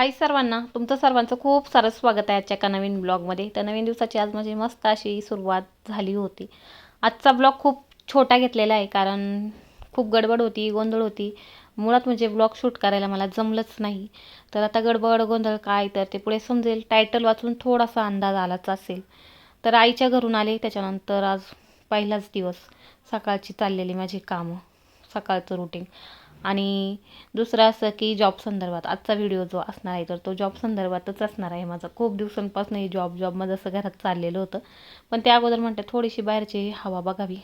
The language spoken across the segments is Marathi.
हाय सर्वांना तुमचं सर्वांचं खूप सारं स्वागत आहे आजच्या एका नवीन ब्लॉगमध्ये. तर नवीन दिवसाची आज माझी मस्त अशी सुरुवात झाली होती. आजचा ब्लॉग खूप छोटा घेतलेला आहे कारण खूप गडबड होती गोंधळ होती. मुळात म्हणजे ब्लॉग शूट करायला मला जमलंच नाही. तर आता गडबड गोंधळ काय तर ते पुढे समजेल. टायटल वाचून थोडासा अंदाज आलाच असेल. तर आईच्या घरून आले त्याच्यानंतर आज पहिलाच दिवस. सकाळची चाललेली माझी कामं सकाळचं रुटीन आणि दुसरं असं की जॉब संदर्भात आजचा व्हिडिओ जो असणार आहे तर तो जॉब संदर्भातच असणार आहे माझा. खूप दिवसांपासून हे जॉब जॉब माझं असं घरात चाललेलं होतं. पण त्या अगोदर म्हणते थोडीशी बाहेरची हवा बघावी.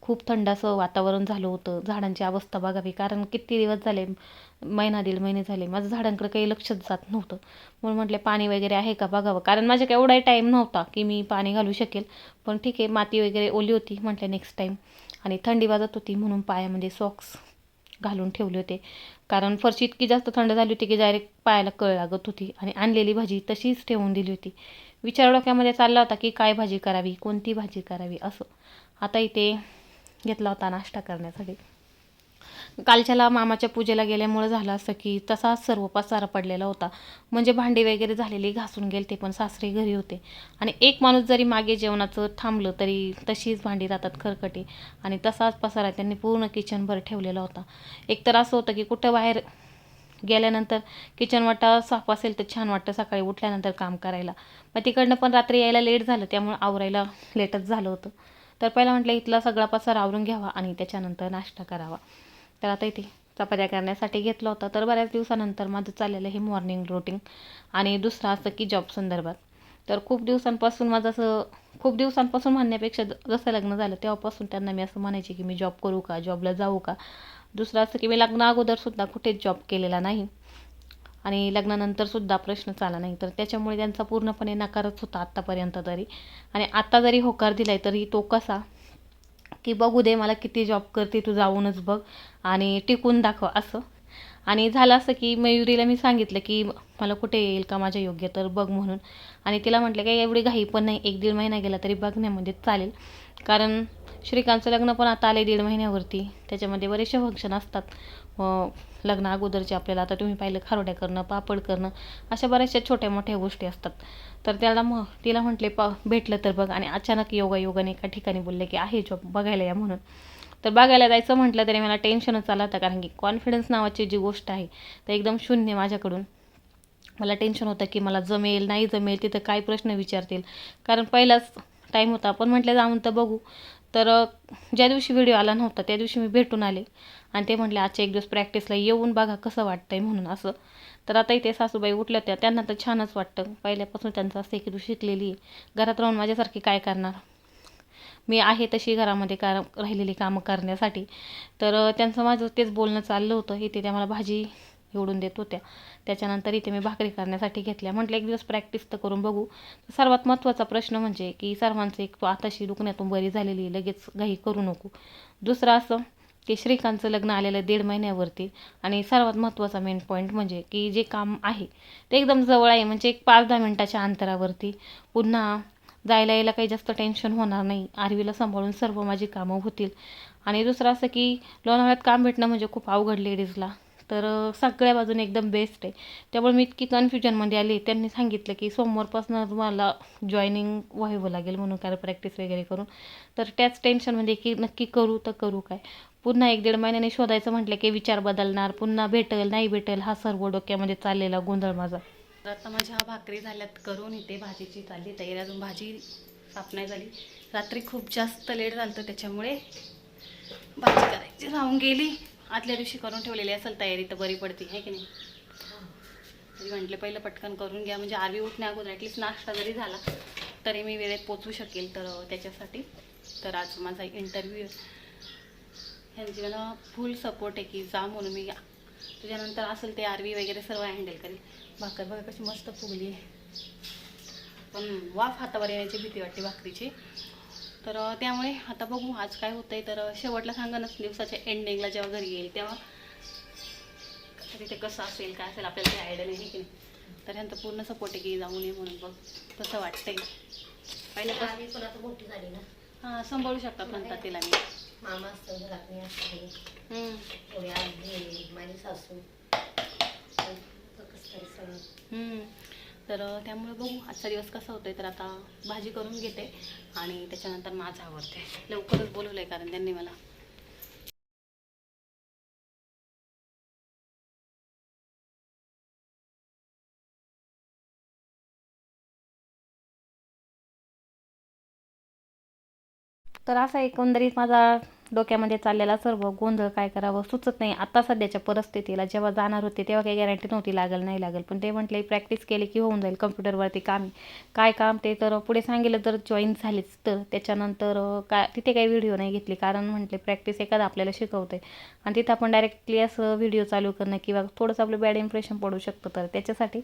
खूप थंड असं वातावरण झालं होतं. झाडांची अवस्था बघावी. कारण किती दिवस झाले महिना दीड महिने झाले माझं झाडांकडे काही लक्षच जात नव्हतं. म्हणून म्हटले पाणी वगैरे आहे का बघावं? कारण माझ्या एवढाही टाईम नव्हता की मी पाणी घालू शकेल. पण ठीक आहे माती वगैरे ओली होती. म्हटलं नेक्स्ट टाईम आणि थंडी वाजत होती म्हणून पायामध्ये म्हणजे सॉक्स घालून ठेवले होते. कारण फरशी इतकी जास्त थंड झाली होती की डायरेक्ट पायाला कळ लागत होती आणि आणलेली भाजी तशीच ठेवून दिली होती. विचार डोक्यामध्ये चालला होता की काय भाजी करावी कोणती भाजी करावी असं. आता इथे घेतला होता नाश्ता करण्यासाठी. कालच्याला मामाच्या पूजेला गेल्यामुळं झालं असं की तसाच सर्व पसारा पडलेला होता. म्हणजे भांडी वगैरे झालेली घासून गेले ते पण सासरे घरी होते. आणि एक माणूस जरी मागे जेवणाचं थांबलं तरी तशीच भांडी राहतात खरकटी. आणि तसाच पसारा त्यांनी पूर्ण किचनभर ठेवलेला होता. एक तर असं होतं की कुठं बाहेर गेल्यानंतर किचन वाटा साफ असेल तर छान वाटतं सकाळी उठल्यानंतर काम करायला. मग तिकडनं पण रात्री यायला लेट झालं त्यामुळे आवरायला लेटच झालं होतं. तर पहिला म्हटलं इथला सगळा पसार आवरून घ्यावा आणि त्याच्यानंतर नाश्ता करावा. तर आता इथे चपात्या करण्यासाठी घेतलं होता. तर बऱ्याच दिवसानंतर माझं चाललेलं हे मॉर्निंग रुटीन आणि दुसरं असं की जॉब संदर्भात. तर खूप दिवसांपासून माझं असं खूप दिवसांपासून म्हणण्यापेक्षा जसं लग्न झालं तेव्हापासून त्यांना मी असं म्हणायचे की मी जॉब करू का जॉबला जाऊ का? दुसरं असं की मी लग्न अगोदरसुद्धा कुठेच जॉब केलेला नाही. आणि लग्नानंतरसुद्धा प्रश्नच आला नाही. तर त्याच्यामुळे त्यांचा पूर्णपणे नकारच होता आत्तापर्यंत तरी. आणि आत्ता जरी होकार दिलाय तरी तो कसा? की बघू दे मला किती जॉब करते तू जाऊनच बघ. आणि टिकून दाखव असं. आणि झालं असं की मयुरीला मी सांगितलं की मला कुठे येईल का माझ्या योग्य तर बघ म्हणून. आणि तिला म्हटलं काही एवढी घाई पण नाही एक दीड महिना गेला तरी बघण्यामध्ये म्हणजे चालेल. कारण श्रीकांतचं लग्न पण आता आले दीड महिन्यावरती. त्याच्यामध्ये बरेचसे फंक्शन असतात. लग्न अगोदरचे आपल्याला आता तुम्ही पाहिलं खारोड्या करणं पापड करणं अशा बऱ्याचशा छोट्या मोठ्या गोष्टी असतात. तर त्याला मग तिला म्हटले प भेटलं तर बघ. आणि अचानक योगा योगाने एका ठिकाणी बोलले की आहे जॉब बघायला या म्हणून. तर बघायला जायचं म्हटलं तरी मला टेन्शनच आलं होतं कारण की कॉन्फिडन्स नावाची जी गोष्ट आहे तर एकदम शून्य माझ्याकडून. मला टेन्शन होतं की मला जमेल नाही जमेल तिथं काय प्रश्न विचारतील. कारण पहिलाच टाईम होता आपण म्हटलं जाऊन तर बघू. तर ज्या दिवशी व्हिडिओ आला नव्हता त्या दिवशी मी भेटून आले. आणि ते म्हटले आजच्या एक दिवस प्रॅक्टिसला येऊन बघा कसं वाटतंय म्हणून असं. तर आता इथे सासूबाई उठल्या त्या त्यांना तर छानच वाटतं. पहिल्यापासून त्यांचं असं की तू शिकलेली आहे. घरात राहून माझ्यासारखी काय करणार? मी आहे तशी घरामध्ये कार राहिलेली कामं करण्यासाठी. तर त्यांचं माझं तेच बोलणं चाललं होतं. इथे त्या मला भाजी निवडून देत होत्या. त्याच्यानंतर इथे मी भाकरी करण्यासाठी घेतल्या. म्हटलं एक दिवस प्रॅक्टिस तर करून बघू. सर्वात महत्त्वाचा प्रश्न म्हणजे की सर्वांचं एक आताशी दुखण्यातून बरी झालेली आहे, लगेच घाई करू नको. दुसरं असं ते श्रीकांतचं लग्न आलेलं दीड महिन्यावरती आणि सर्वात महत्त्वाचा मेन पॉईंट म्हणजे की जे काम आहे ते एकदम जवळ आहे. म्हणजे एक पाच दहा मिनटाच्या अंतरावरती पुन्हा जायला यायला काही जास्त टेन्शन होणार नाही. आरवीला सांभाळून सर्व माझी कामं होतील. आणि दुसरं असं की लोणावळ्यात काम भेटणं म्हणजे खूप अवघड लेडीजला तर सगळ्या बाजूने एकदम बेस्ट आहे. त्यामुळे मी इतकी कन्फ्युजनमध्ये आली. त्यांनी सांगितलं की सोमवारपासून तुम्हाला जॉईनिंग व्हावं लागेल म्हणून काय प्रॅक्टिस वगैरे करून. तर त्याच टेन्शनमध्ये की नक्की करू तर करू काय? पुन्हा एक दीड महिन्याने शोधायचं म्हटलं की विचार बदलणार पुन्हा भेटेल नाही भेटेल हा सर्व डोक्यामध्ये चाललेला गोंधळ माझा. तर आता माझ्या भाकरी झाल्यात करून इथे भाजीची चालली. तयारी अजून भाजी साफ नाही झाली. रात्री खूप जास्त लेट झालं त्याच्यामुळे भाजी करायची. राहून गेली. आदल्या दिवशी करून ठेवलेली असेल तयारी तर बरी पडते आहे की नाही? तरी म्हटले पहिलं पटकन करून घ्या. म्हणजे आरवी उठण्या अगोदर ॲटलीस्ट नाश्ता जरी झाला तरी मी वेळेत पोचू शकेल तर त्याच्यासाठी. तर आज माझा इंटरव्ह्यू ह्यांची मला फुल सपोर्ट आहे की जा म्हणून मी तुझ्यानंतर असेल ते आरवी वगैरे सर्व हँडल करेल. भाकर बघा कशी मस्त फुगली आहे. पण वाफ हातावर येण्याची भीती वाटते भाकरीची. तर त्यामुळे आता बघू आज काय होतंय. तर शेवटला सांगणच दिवसाच्या एंडिंगला जेव्हा घरी येईल तेव्हा. तिथे कसं असेल काय असेल आपल्याला काही आयडिया नाही की नाही? तर ह्यांचा पूर्ण सपोर्ट आहे की जाऊन ये म्हणून बघ. तसं वाटतंय. पहिल्यापासून आम्ही पण आता मोठी झाली ना. हां सांभाळू शकतात म्हणतात तिला मी. मामा असतो घरात मी असते हम्म. थोडी आजी माझी सासू. तर कसं तरी सगळं. हम्म. तर अ, त्यामुळे बघू आजचा दिवस कसा होतोय तर आता भाजी करून घेते आणि त्याच्यानंतर माझं आवडते लवकरच बोलवलंय कारण त्यांनी मला. तर असा एकंदरीत माझा डोक्यामध्ये चाललेला सर्व गोंधळ काय करावं सुचत नाही. आता सध्याच्या परिस्थितीला जेव्हा जाणार होते तेव्हा काही गॅरंटी नव्हती लागेल नाही लागेल. पण ते म्हटले प्रॅक्टिस केली की होऊन जाईल कम्प्युटरवरती काम. काय काम ते तर पुढे सांगितलं जर जॉईन झालीच तर. त्याच्यानंतर काय तिथे काही व्हिडिओ नाही घेतली. कारण म्हटले प्रॅक्टिस एखादा आपल्याला शिकवते आणि तिथं आपण डायरेक्टली असं व्हिडिओ चालू करणं किंवा थोडंसं आपलं बॅड इम्प्रेशन पडू शकतं तर त्याच्यासाठी.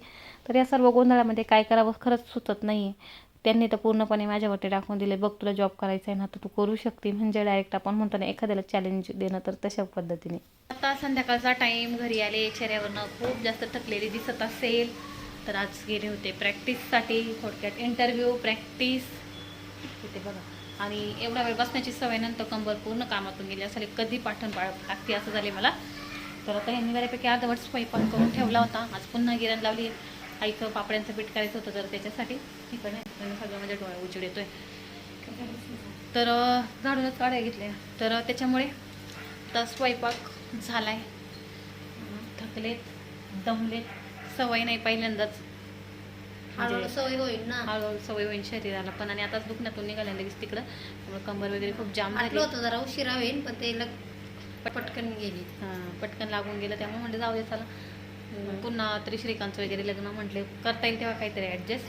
तर या सर्व गोंधळामध्ये काय करावं खरंच सुचत नाही आहे त्यांनी तर पूर्णपणे माझ्यावरती टाकून दिले. बघ तुला जॉब करायचा आहे ना तर तू करू शकते. म्हणजे डायरेक्ट आपण म्हणतो ना एखाद्याला चॅलेंज देणं तर तशा पद्धतीने. आता संध्याकाळचा टाईम घरी आले चेहऱ्यावरनं खूप जास्त थकलेली दिसत असेल तर आज गेले होते प्रॅक्टिससाठी थोडक्यात इंटरव्ह्यू प्रॅक्टिस तिथे बघा. आणि एवढा वेळ बसण्याची सवय नंतर कंबर पूर्ण कामातून गेली. असेल कधी पाठवून पाळ लागते असं झाले मला. तर आता यांनी बऱ्यापैकी अर्धवट स्वयंपाक करून ठेवला होता. आज पुन्हा गिरण लावली. आईचं पापड्यांचं पीठ करायचं होतं तर त्याच्यासाठी तिकडे नाही सगळं माझ्या डोळ्या उजेड येतोय तर झाडूनच काढायला घेतले तर त्याच्यामुळे आता स्वयंपाक झालाय. थकलेत दमलेत सवय नाही पहिल्यांदाच. हळूहळू म्हणजे सवय होईल ना? हळूहळू सवय होईल शरीराला पण. आणि आताच दुखण्यातून निघाल्या लगेच तिकडं. त्यामुळे कंबर वगैरे खूप जाम झाली. होतं जरा उशिरा होईल पण ते लग पटकन गेली. हां, पटकन लागून गेलं. त्यामुळे म्हणजे जाऊ दे चला. पुन्हा तरी श्रीकांतचं वगैरे लग्न म्हटले. करता येईल तेव्हा काहीतरी ऍडजस्ट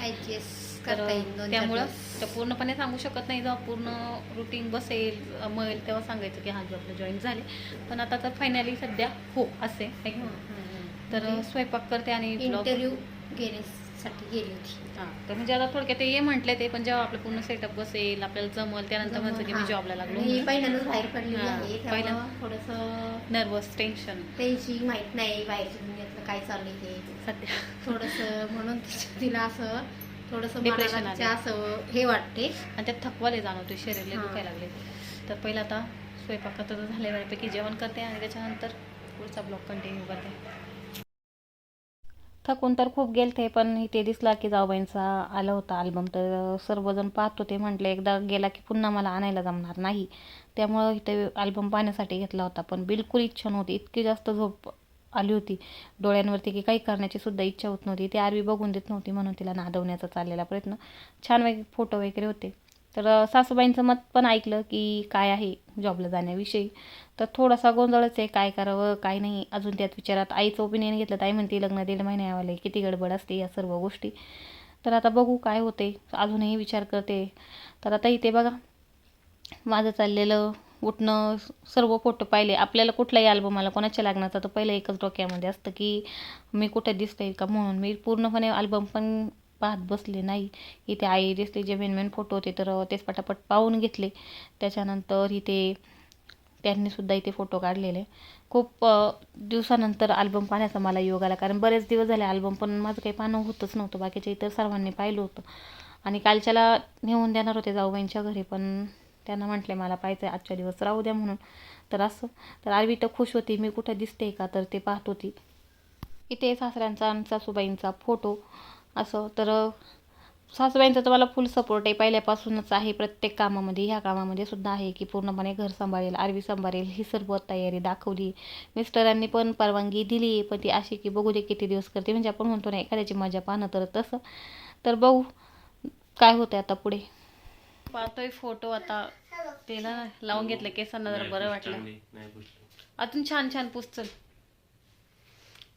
करता येईल त्यामुळं. तर पूर्णपणे सांगू शकत नाही जेव्हा पूर्ण रुटीन बसेल मळेल तेव्हा सांगायचं की हा जॉबला जॉईन झाले पण आता तर फायनली सध्या हो असे. तर म्हणजे स्वयंपाक करते आणि इंटरव्ह्यू घेण्यासाठी गेली होती हां तर म्हणजे आता थोडक्यात ते ये म्हटले ते पण जेव्हा आपलं पूर्ण सेटअप बसेल आपल्याला जमल त्यानंतर म्हणतं की मी. जॉबला लागलो मी पहिल्यांदाच बाहेर पडलेली हा, आहे पहिल्यांदा. थोडंसं नर्वस टेन्शन त्यांची माहीत नाही बाहेरच्या दुनियातलं काय चाललंय ते सध्या थोडंसं म्हणून तिला असं थोडंसं. तिच्या असं हे वाटते आणि त्यात थकवाले जाणवते शरीरला. दुखायला लागले तर पहिलं आता स्वयंपाकात तर झाल्या वेळापैकी जेवण करते आणि त्याच्यानंतर पुढचा ब्लॉग कंटिन्यू करते थकून तर खूप गेलते पण इथे दिसला की जाऊबाईंचा आला होता अल्बम तर सर्वजण पाहत होते म्हटले एकदा गेला की पुन्हा मला आणायला जमणार नाही. त्यामुळं इथे अल्बम पाहण्यासाठी घेतला होता. पण बिलकुल इच्छा नव्हती. इतकी जास्त झोप आली होती. डोळ्यांवरती की काही करण्याची सुद्धा इच्छा होत नव्हती. ती आरवी बघून देत नव्हती म्हणून तिला नादवण्याचा चाललेला प्रयत्न. छान वेग फोटो वगैरे होते. तर सासूबाईंचं मत पण ऐकलं की काय आहे जॉबला जाण्याविषयी. तर थोडासा गोंधळच आहे काय करावं काय नाही. अजून त्यात विचारात आईचं ओपिनियन घेतलं तर आई म्हणते लग्न दिलं महिन्यावाले किती गडबड असते या सर्व गोष्टी. तर आता बघू काय होते. अजूनही विचार करते. तर आता इथे बघा. माझं चाललेलं उठणं सर्व फोटो पाहिले. आपल्याला कुठलाही अल्बमाला कोणाच्या लग्नाचा तर पहिलं एकच डोक्यामध्ये असतं की मी कुठे दिसते का? म्हणून. मी पूर्णपणे अल्बम पण पाहत बसले नाही. इथे आई दिसले जे मेन मेन फोटो होते तर तेच पटापट पाहून घेतले. त्याच्यानंतर इथे त्यांनी सुद्धा इथे फोटो काढलेले. खूप दिवसानंतर आल्बम पाहण्याचा मला योग आला. कारण बरेच दिवस झाले आल्बम पण माझं काही पाहणं होतच नव्हतं. बाकीच्या इतर सर्वांनी पाहिलं होतं. आणि कालच्याला नेऊन देणार होते जाऊबाईंच्या घरी पण त्यांना म्हटले मला पाहायचं आहे आजच्या दिवस राहू द्या म्हणून. तर असं तर आरवी तर खुश होती. मी कुठं दिसते का? तर ते पाहत होती. इथे सासऱ्यांचा आणि सासूबाईंचा फोटो असं. तर सासूबाईंचा तर मला फुल सपोर्ट आहे. पहिल्यापासूनच आहे प्रत्येक कामामध्ये ह्या कामामध्ये सुद्धा आहे की पूर्णपणे घर सांभाळेल आरवी सांभाळेल ही सर्व तयारी दाखवली. मिस्टरांनी पण परवानगी दिली पण ती अशी की बघू दे किती दिवस करते. म्हणजे आपण म्हणतो ना एखाद्याची मजा पाहणं तर तसं. तर बघू काय होतं आता पुढे. पाहतोय फोटो आता. तेला लावून घेतलं केसांना जरा बरं वाटलं. अजून छान छान पुस्तक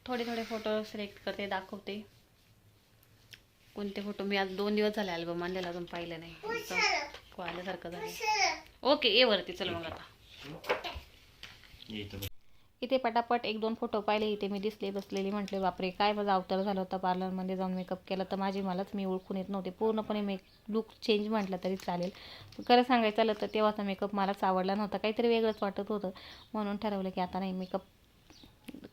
थोडे थोडे फोटो सिलेक्ट करते दाखवते. कोणते फोटो मी आज दोन दिवस झाले अल्बम आणलेला अजून पाहिलं नाही. आल्यासारखं झालं ओके ये वरती चल मग आता. इथे पटापट एक दोन फोटो पाहिले इथे मी दिसले बसलेली म्हटले बापरे काय माझा अवतार झाला होता पार्लरमध्ये जाऊन मेकअप केला तर माझी मलाच मी ओळखून येत नव्हते. पूर्णपणे मेक लुक चेंज म्हटलं तरी चालेल. खरं सांगायचं झालं तर तेव्हाचा मेकअप मलाच आवडला नव्हता. काहीतरी वेगळंच वाटत होतं. म्हणून ठरवलं की आता नाही मेकअप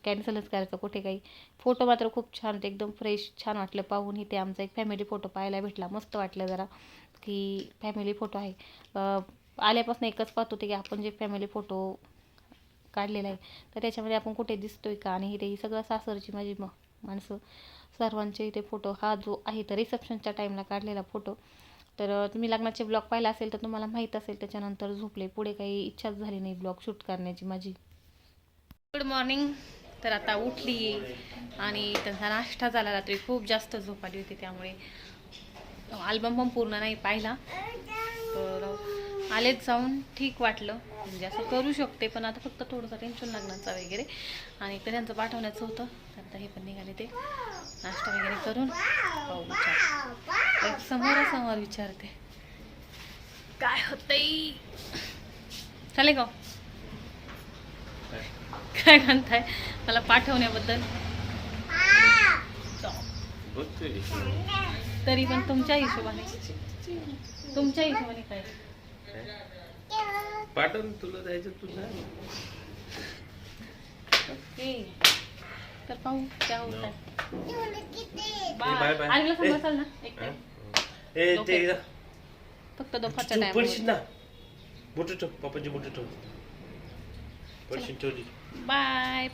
कॅन्सलच करायचं कुठे काही. फोटो मात्र खूप छान होते एकदम फ्रेश छान वाटलं. पाहून इथे आमचा एक फॅमिली फोटो पाहायला भेटला. मस्त वाटलं जरा की फॅमिली फोटो आहे. आल्यापासून एकच पाहत होते की आपण जे फॅमिली फोटो काढलेला आहे तर त्याच्यामध्ये आपण कुठे दिसतोय का? आणि इथे ही सगळं सासरची माझी म माणसं सर्वांचे इथे फोटो हा जो आहे तर रिसेप्शनच्या टाईमला काढलेला फोटो तर तुम्ही लग्नाचे ब्लॉग पाहिला असेल तर तुम्हाला माहीत असेल त्याच्यानंतर झोपले. पुढे काही इच्छाच झाली नाही ब्लॉग शूट करण्याची माझी. Good morning. तर आता उठली आणि त्यांचा नाश्ता झाला. रात्री खूप जास्त झोप आली होती त्यामुळे. अल्बम पण पूर्ण नाही पाहिला. तर आलेच जाऊन ठीक वाटलं. म्हणजे असं करू शकते पण आता फक्त थोडंसं टेन्शन लग्नाचं वगैरे. आणि एकदा त्यांचं पाठवण्याचं होतं. तर आता हे पण निघाले ते. नाश्ता वगैरे करून पाहू विचार एक समोरासमोर विचारते. काय होतंय? चालेल का हो? काय म्हणताय? मला पाठवण्याबद्दल. तरी पण तुमच्या हिशोबाने. तुमच्या हिशोबाने काय? पाठवून तुला जायचं तुझं ओके तर पाहू क्या होत आहे ना? एक. फक्त दुपारच्या पडशील टाइम ना. मोठं ठेव पप्पाची मोठं ठेव. पडशील ठेवली. Bye.